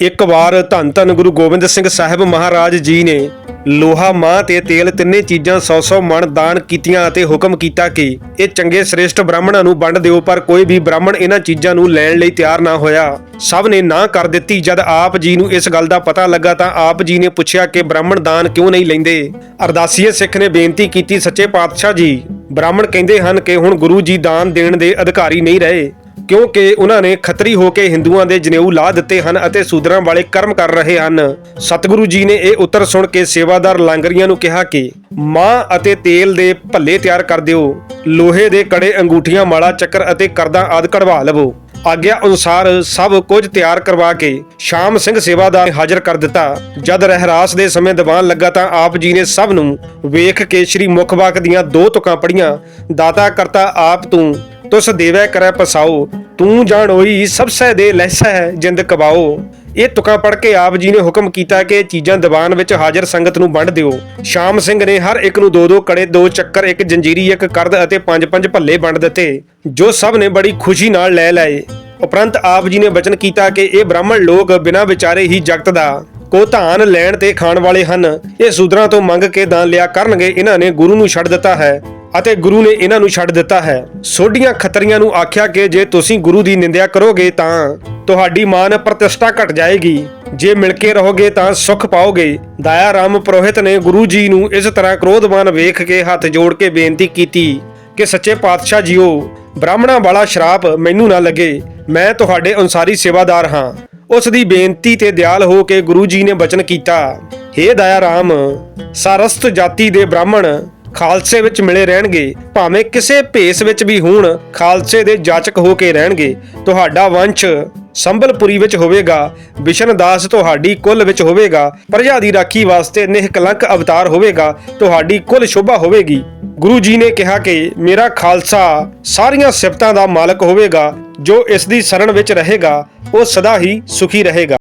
ਇੱਕ ਵਾਰ ਧੰਨ ਧੰਨ ਗੁਰੂ ਗੋਬਿੰਦ ਸਿੰਘ ਸਾਹਿਬ ਮਹਾਰਾਜ ਜੀ ਨੇ ਲੋਹਾ ਮਾਂ ਤੇ ਤੇਲ ਤਿੰਨੇ ਚੀਜ਼ਾਂ 100-100 ਮਣ ਦਾਨ ਕੀਤੀਆਂ ਅਤੇ ਹੁਕਮ ਕੀਤਾ ਕਿ ਇਹ ਚੰਗੇ ਸ੍ਰੇਸ਼ਟ ਬ੍ਰਾਹਮਣਾਂ ਨੂੰ ਵੰਡ ਦਿਓ, ਪਰ ਕੋਈ ਵੀ ਬ੍ਰਾਹਮਣ ਇਹਨਾਂ ਚੀਜ਼ਾਂ ਨੂੰ ਲੈਣ ਲਈ ਤਿਆਰ ਨਾ ਹੋਇਆ। ਸਭ ਨੇ ਨਾ ਕਰ ਦਿੱਤੀ। ਜਦ ਆਪ ਜੀ ਨੂੰ ਇਸ ਗੱਲ ਦਾ ਪਤਾ ਲੱਗਾ ਤਾਂ ਆਪ ਜੀ ਨੇ ਪੁੱਛਿਆ ਕਿ ਬ੍ਰਾਹਮਣ ਦਾਨ ਕਿਉਂ ਨਹੀਂ ਲੈਂਦੇ? ਅਰਦਾਸੀਏ ਸਿੱਖ ਨੇ ਬੇਨਤੀ ਕੀਤੀ, ਸੱਚੇ ਪਾਤਸ਼ਾਹ ਜੀ, ਬ੍ਰਾਹਮਣ ਕਹਿੰਦੇ ਹਨ ਕਿ ਹੁਣ ਗੁਰੂ ਜੀ ਦਾਨ ਦੇਣ ਦੇ ਅਧਿਕਾਰੀ ਨਹੀਂ ਰਹੇ। ਕਿਉਂਕਿ ਉਹਨਾਂ ਨੇ ਖੱਤਰੀ ਹੋ ਕੇ ਹਿੰਦੂਆਂ ਦੇ ਜਨੇਊ ਲਾ ਦਿੱਤੇ ਹਨ ਅਤੇ ਸੂਦਰਾਂ ਵਾਲੇ ਕਰਮ ਕਰ ਰਹੇ ਹਨ। ਸਤਿਗੁਰੂ ਜੀ ਨੇ ਇਹ ਉੱਤਰ ਸੁਣ ਕੇ ਸੇਵਾਦਾਰ ਲਾਂਗਰੀਆਂ ਨੂੰ ਕਿਹਾ ਕਿ, ਮਾਂ ਅਤੇ ਤੇਲ ਦੇ ਭੱਲੇ ਤਿਆਰ ਕਰ ਦਿਓ। ਲੋਹੇ ਦੇ ਕੜੇ, ਅੰਗੂਠੀਆਂ, ਮਾਲਾ, ਚੱਕਰ ਅਤੇ ਕਰਦਾਂ ਆਦਿ ਕਢਵਾ ਲਵੋ। ਆਗਿਆ ਅਨੁਸਾਰ ਸਭ ਕੁਝ ਤਿਆਰ ਕਰਵਾ ਕੇ ਸ਼ਾਮ ਸਿੰਘ ਸੇਵਾਦਾਰ ਹਾਜ਼ਰ ਕਰ ਦਿੱਤਾ। ਜਦ ਰਹਿਰਾਸ ਦੇ ਸਮੇਂ ਦੀਵਾਨ ਲੱਗਾ ਤਾਂ ਆਪ ਜੀ ਨੇ ਸਭ ਨੂੰ ਵੇਖ ਕੇ ਸ੍ਰੀ ਮੁਖਵਾਕ ਦੀਆਂ ਦੋ ਤੁਕਾਂ ਪੜੀਆਂ ਦਾਤਾ ਕਰਤਾ ਆਪ ਤੂੰ, ਤੁਸ ਦੇਵੈ ਕਰੈ ਪਸਾਓ, ਤੂੰ ਜਾਣ ਹੋਈ ਦੇ ਲੈਸੈ ਜਿੰਦ ਕਬਾਓ। ਇਹ ਤੁਕਾਂ ਪੜ ਕੇ ਆਪ ਜੀ ਨੇ ਹੁਕਮ ਕੀਤਾ ਕਿ ਇਹ ਚੀਜ਼ਾਂ ਦੀਵਾਨ ਵਿੱਚ ਹਾਜ਼ਰ ਸੰਗਤ ਨੂੰ ਵੰਡ ਦਿਓ। ਸ਼ਾਮ ਸਿੰਘ ਨੇ ਹਰ ਇੱਕ ਨੂੰ ਦੋ ਦੋ ਕੜੇ, ਦੋ ਚੱਕਰ, ਇੱਕ ਜੰਜੀਰੀ, ਇੱਕ ਕਰਦ ਅਤੇ ਪੰਜ ਪੰਜ ਭੱਲੇ ਵੰਡ ਦਿੱਤੇ, ਜੋ ਸਭ ਨੇ ਬੜੀ ਖੁਸ਼ੀ ਨਾਲ ਲੈ ਲਏ। ਉਪਰੰਤ ਆਪ ਜੀ ਨੇ ਵਚਨ ਕੀਤਾ ਕਿ ਇਹ ਬ੍ਰਾਹਮਣ ਲੋਕ ਬਿਨਾਂ ਵਿਚਾਰੇ ਹੀ ਜਗਤ ਦਾ ਕੋ ਧਾਨ ਲੈਣ ਤੇ ਖਾਣ ਵਾਲੇ ਹਨ। ਇਹ ਸੂਦਰਾਂ ਤੋਂ ਮੰਗ ਕੇ ਦਾਨ ਲਿਆ ਕਰਨਗੇ, ਇਹਨਾਂ ਨੇ ਗੁਰੂ ਨੂੰ ਛੱਡ ਦਿੱਤਾ ਹੈ ਅਤੇ ਗੁਰੂ ਨੇ ਇਹਨਾਂ ਨੂੰ ਛੱਡ ਦਿੱਤਾ ਹੈ। ਸੋਢੀਆਂ ਖੱਤਰੀਆਂ ਨੂੰ ਆਖਿਆ ਕਿ ਜੇ ਤੁਸੀਂ ਗੁਰੂ ਦੀ ਨਿੰਦਿਆ ਕਰੋਗੇ ਤਾਂ ਤੁਹਾਡੀ ਮਾਨ ਪ੍ਰਤਿਸ਼ਠਾ ਘਟ ਜਾਏਗੀ। ਜੇ ਮਿਲ ਕੇ ਰਹੋਗੇ ਤਾਂ ਸੁਖ ਪਾਓਗੇ। ਦਇਆ ਰਾਮ ਪ੍ਰੋਹਿਤ ਨੇ ਗੁਰੂ ਜੀ ਨੂੰ ਇਸ ਤਰ੍ਹਾਂ ਕ੍ਰੋਧਵਾਨ ਵੇਖ ਕੇ ਹੱਥ ਜੋੜ ਕੇ ਬੇਨਤੀ ਕੀਤੀ ਕਿ ਸੱਚੇ ਪਾਤਸ਼ਾਹ ਜੀਓ, ਬ੍ਰਾਹਮਣਾਂ ਵਾਲਾ ਸ਼ਰਾਪ ਮੈਨੂੰ ਨਾ ਲੱਗੇ। ਮੈਂ ਤੁਹਾਡੇ ਅਨਸਾਰੀ ਸੇਵਾਦਾਰ ਹਾਂ। ਉਸ ਦੀ ਬੇਨਤੀ ਤੇ ਦਿਆਲ ਹੋ ਕੇ ਗੁਰੂ ਜੀ ਨੇ ਬਚਨ ਕੀਤਾ। ਹੇ ਦਇਆ ਰਾਮ ਸਾਰਸਤ ਜਾਤੀ ਦੇ ਬ੍ਰਾਹਮਣ ਖਾਲਸੇ ਵਿੱਚ ਮਿਲੇ ਰਹਿਣਗੇ। ਭਾਵੇਂ ਕਿਸੇ ਭੇਸ ਵਿੱਚ ਵੀ ਹੋਣ, ਖਾਲਸੇ ਦੇ ਜਾਚਕ ਹੋ ਕੇ ਰਹਿਣਗੇ। ਤੁਹਾਡਾ ਵੰਸ਼ ਸੰਬਲਪੁਰੀ ਵਿੱਚ ਹੋਵੇਗਾ ਵਿਸ਼ਨ ਦਾਸ ਤੁਹਾਡੀ ਕੁੱਲ ਵਿੱਚ ਹੋਵੇਗਾ, ਪ੍ਰਜਾ ਦੀ ਰਾਖੀ ਵਾਸਤੇ ਨਿਹਕਲੰਕ ਅਵਤਾਰ ਹੋਵੇਗਾ, ਤੁਹਾਡੀ ਕੁੱਲ ਸ਼ੋਭਾ ਹੋਵੇਗੀ। ਗੁਰੂ ਜੀ ਨੇ ਕਿਹਾ ਕਿ ਮੇਰਾ ਖਾਲਸਾ ਸਾਰੀਆਂ ਸਿਫਤਾਂ ਦਾ ਮਾਲਕ ਹੋਵੇਗਾ ਜੋ ਇਸ ਦੀ ਸ਼ਰਣ ਵਿੱਚ ਰਹੇਗਾ ਉਹ ਸਦਾ ਹੀ ਸੁਖੀ ਰਹੇਗਾ।